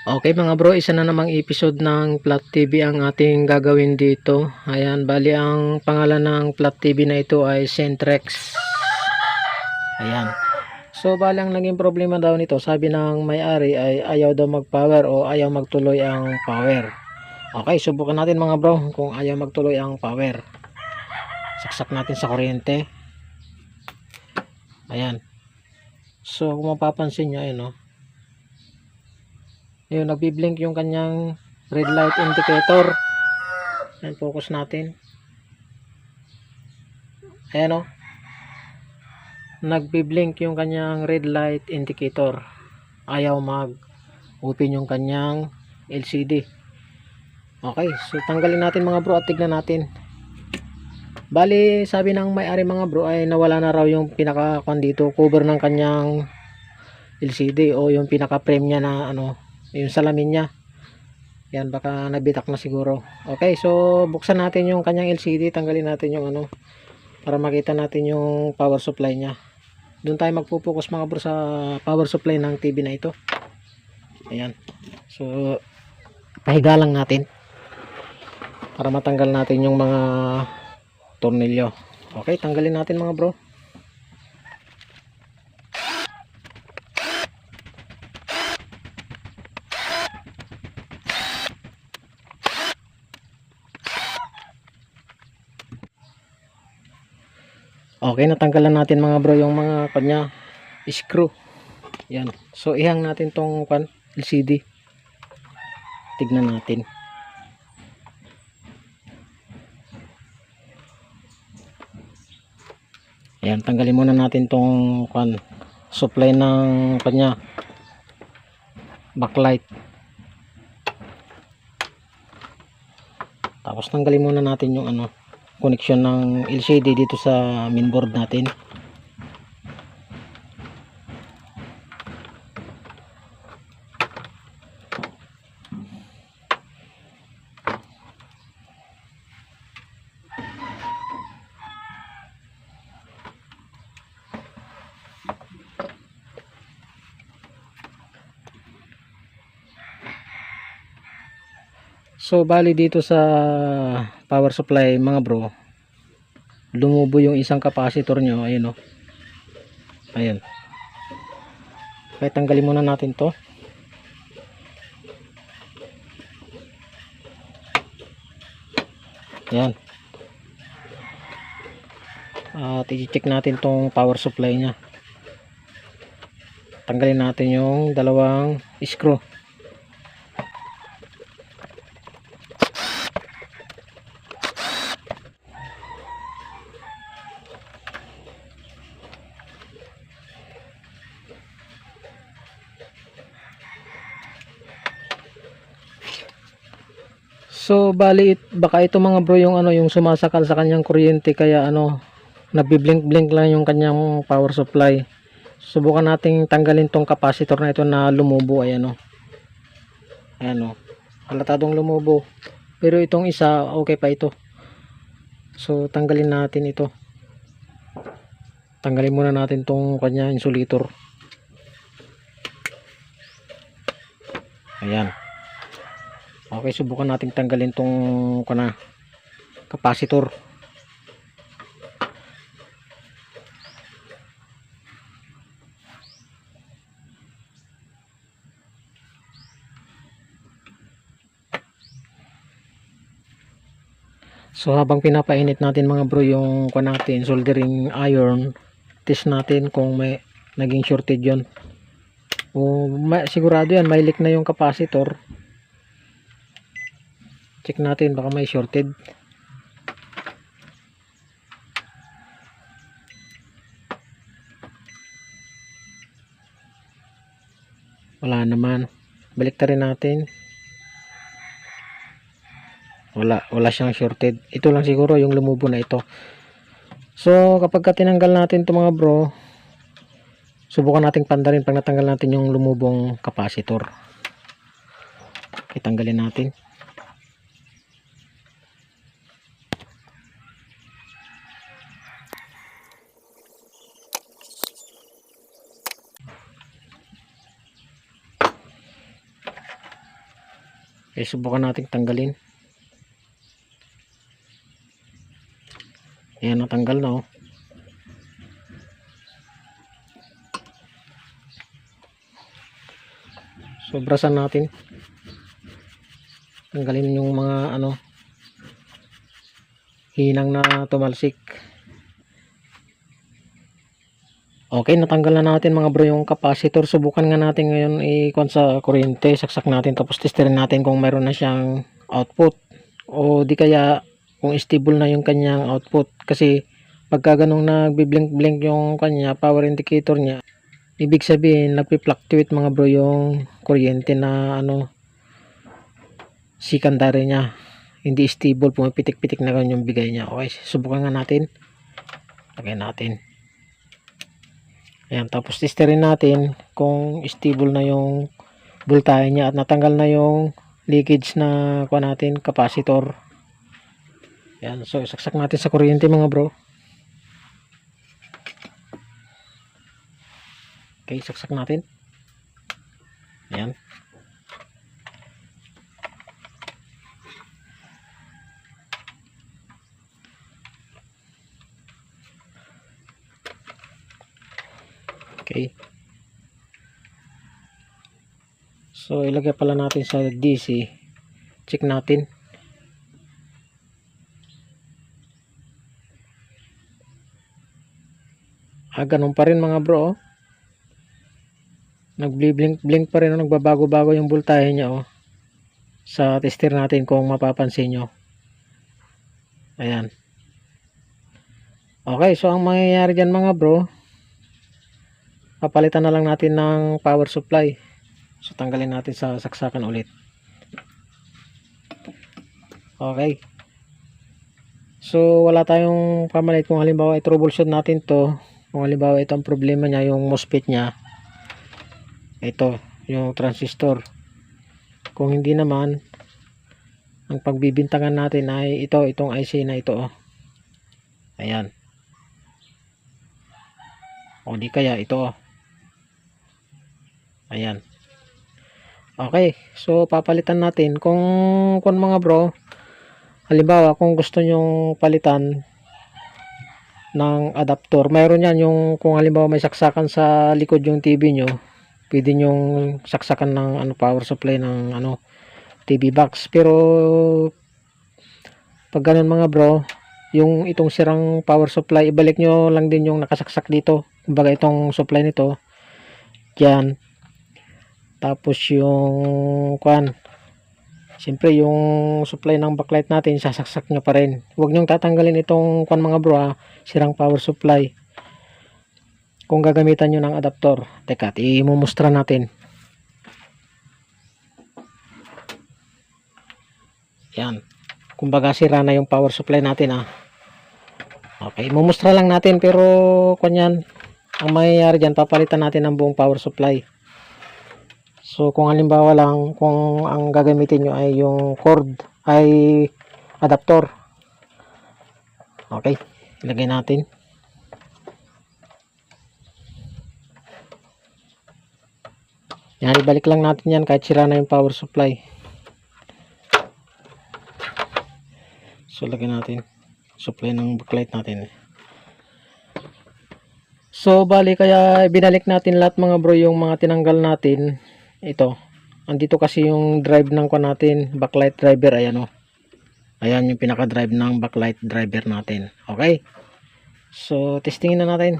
Okay mga bro, isa na namang episode ng Plat TV ang ating gagawin dito. Ayan, bali ang pangalan ng Plat TV na ito ay Centrex. Ayan. So bali ang naging problema daw nito, sabi ng may-ari ay ayaw daw mag-power o ayaw magtuloy ang power. Okay, subukan natin mga bro kung ayaw magtuloy ang power. Saksak natin sa kuryente. Ayan. So kung mapapansin nyo, ayun oh. Yun, nagbi-blink yung kanyang red light indicator. Ayan, focus natin. Ayan o. Nagbi-blink yung kanyang red light indicator. Ayaw mag-open yung kanyang LCD. Okay, so tanggalin natin mga bro at tignan natin. Bali, sabi ng may-ari mga bro ay nawala na raw yung pinaka dito, cover ng kanyang LCD o yung pinaka frame niya na ano, yung salamin niya. Yan baka nabitak na siguro. Okay so buksan natin yung kanyang LCD tanggalin natin yung ano para makita natin yung power supply niya. Doon tayo magpupokus mga bro sa power supply ng TV na ito. Ayan. So pahiga lang natin para matanggal natin yung mga tornilyo. Okay tanggalin natin mga bro Okay, natanggalan natin mga bro yung mga kanya screw. Yan. So ihang natin tong kan LCD. Tignan natin. Ayan, tanggalin muna natin tong kan supply ng kanya backlight. Tapos tanggalin muna natin yung ano connection ng LCD dito sa mainboard natin. So bali dito sa power supply mga bro lumubo yung isang capacitor nyo. Ayun o ayun. Kaya tanggalin muna natin to. Yan at i-check natin tong power supply nya tanggalin natin yung dalawang screw So bali it- baka ito mga bro yung ano yung sumasakal sa kanyang kuryente kaya ano nagbi-blink-blink lang yung kanyang power supply. Subukan nating tanggalin tong capacitor na ito na lumubo ayan oh. Ayan oh. Halatadong lumubo. Pero itong isa okay pa ito. So tanggalin natin ito. Tanggalin muna natin tong kanya insulator. Ayan. Okay, subukan nating tanggalin tong kana capacitor. So habang pinapainit natin mga bro yung kuha natin soldering iron, test natin kung may naging shorted 'yon. O ma- sigurado yan may leak na yung capacitor check natin baka may shorted. Wala naman. Balik rin natin. Wala wala siyang shorted. Ito lang siguro yung lumubo na ito. So kapag ka tinanggal natin to mga bro subukan nating pandarin pag natanggal natin yung lumubong capacitor. Itanggalin natin Okay, subukan natin tanggalin. Ayan, natanggal na oh. Sobrasan natin. Tanggalin yung mga ano hinang na tumalsik. Okay, natanggal na natin mga bro yung capacitor. Subukan nga natin ngayon i-con sa kuryente. Saksak natin tapos testerin natin kung mayroon na siyang output. O di kaya kung stable na yung kanyang output. Kasi pagka ganong nagbi-blink-blink yung kanya power indicator niya, ibig sabihin nagpi-fluctuate mga bro yung kuryente na ano secondary niya. Hindi stable, pumipitik-pitik na ganun yung bigay niya. Okay, subukan nga natin. Lagay natin. Ayan, tapos testerin natin kung stable na yung voltahe niya at natanggal na yung leakage na kuha natin, capacitor. Ayan, so saksak natin sa kuryente mga bro. Okay, saksak natin. Ayan. Okay. So, ilagay pala natin sa DC. Check natin. Ah, ganun pa rin mga bro. Oh. Nagblink-blink pa rin. Oh. Nagbabago-bago yung voltahe niya. Oh. Sa tester natin kung mapapansin nyo. Ayan. Okay, so ang mangyayari dyan mga bro, papalitan na lang natin ng power supply. So tanggalin natin sa saksakan ulit. Okay. So wala tayong pamalit. Kung halimbawa i-troubleshoot natin to kung halimbawa itong problema niya yung MOSFET niya ito yung transistor. Kung hindi naman ang pagbibintangan natin ay ito itong IC na ito oh. ayan. O di kaya ito oh. Ayan. Okay. So, papalitan natin. Kung, kung mga bro, halimbawa, kung gusto nyong palitan ng adapter, mayroon yan yung, kung halimbawa may saksakan sa likod yung TV nyo, pwede nyong saksakan ng ano, power supply ng ano, TV box. Pero, pag ganun mga bro, yung itong sirang power supply, ibalik nyo lang din yung nakasaksak dito. Kumbaga itong supply nito, yan, tapos yung kwan siyempre yung supply ng backlight natin sasaksak nyo pa rin. Huwag nyong tatanggalin itong kwan mga bro ha, sirang power supply. Kung gagamitan nyo ng adapter teka imumustra natin. Yan. Kumbaga sira na yung power supply natin ha. Okay imumustra lang natin pero kwan yan ang mangyayari dyan papalitan natin ang buong power supply So kung halimbawa lang kung ang gagamitin nyo ay yung cord ay adapter. Okay, ilagay natin. Yan, ibalik lang natin yan kahit sira na yung power supply. So lagyan natin supply ng backlight natin. So bali kaya binalik natin lahat mga bro yung mga tinanggal natin ito. Andito kasi yung drive ng ko natin backlight driver. Ayan o ayan yung pinaka drive ng backlight driver natin. Okay. So testingin na natin.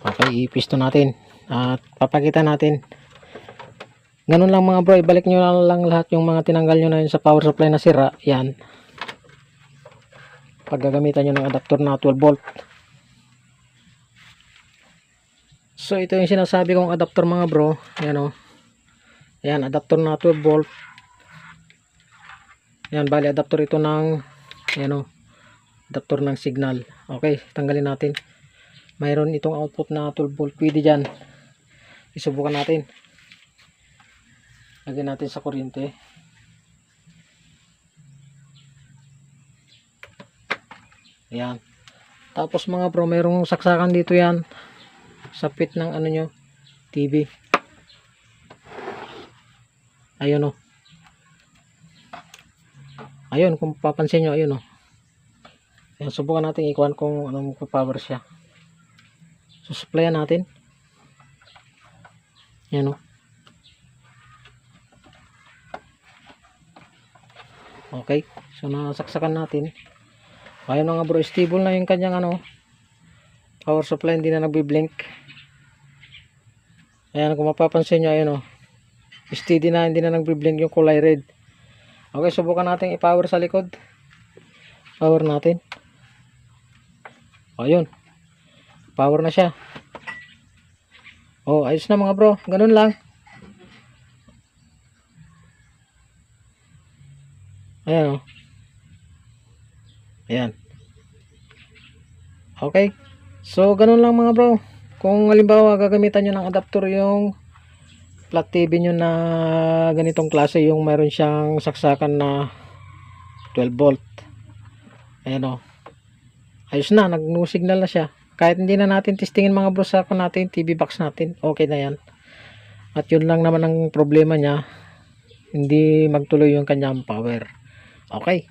Okay ipisto natin. At papakita natin. Ganun lang mga bro. Ibalik nyo lang lahat yung mga tinanggal nyo na yun sa power supply na sira. Yan pag gagamitan nyo ng adapter na 12 volt So ito yung sinasabi kong adapter mga bro. Ayan o. Oh. Ayan, adapter na 12 volt. Ayan, bali adapter ito ng ayan o. Oh, adapter ng signal. Okay, tanggalin natin. Mayroon itong output na 12 volt. Pwede dyan. Isubukan natin. Lagyan natin sa kuryente. Ayan. Tapos mga bro, mayroong saksakan dito yan sa pit ng ano nyo TV Ayun oh. Ayun, kung papansin nyo, ayun oh. Ayan, subukan natin ikuan kung anong power siya. So, supplyan natin. Ayan oh. Okay. So, nasaksakan natin. Ayun mga bro, stable na yung kanyang ano, power supply, hindi na nagbi-blink. Ayan, kung mapapansin nyo, ayun oh. Steady na, hindi na nagbi-blink yung kulay red. Okay, subukan natin i-power sa likod. Power natin. Ayun. Power na siya. Oh, ayos na mga bro. Ganun lang. Ayan oh. Ayan. Okay. So, ganun lang mga bro. Kung halimbawa gagamitan nyo ng adapter yung flat TV nyo na ganitong klase, yung mayroon siyang saksakan na 12 volt. Ayan o. Ayos na, nag-no signal na siya. Kahit hindi na natin testingin mga bro sa kung natin, TV box natin, okay na yan. At yun lang naman ang problema niya, hindi magtuloy yung kanyang power. Okay.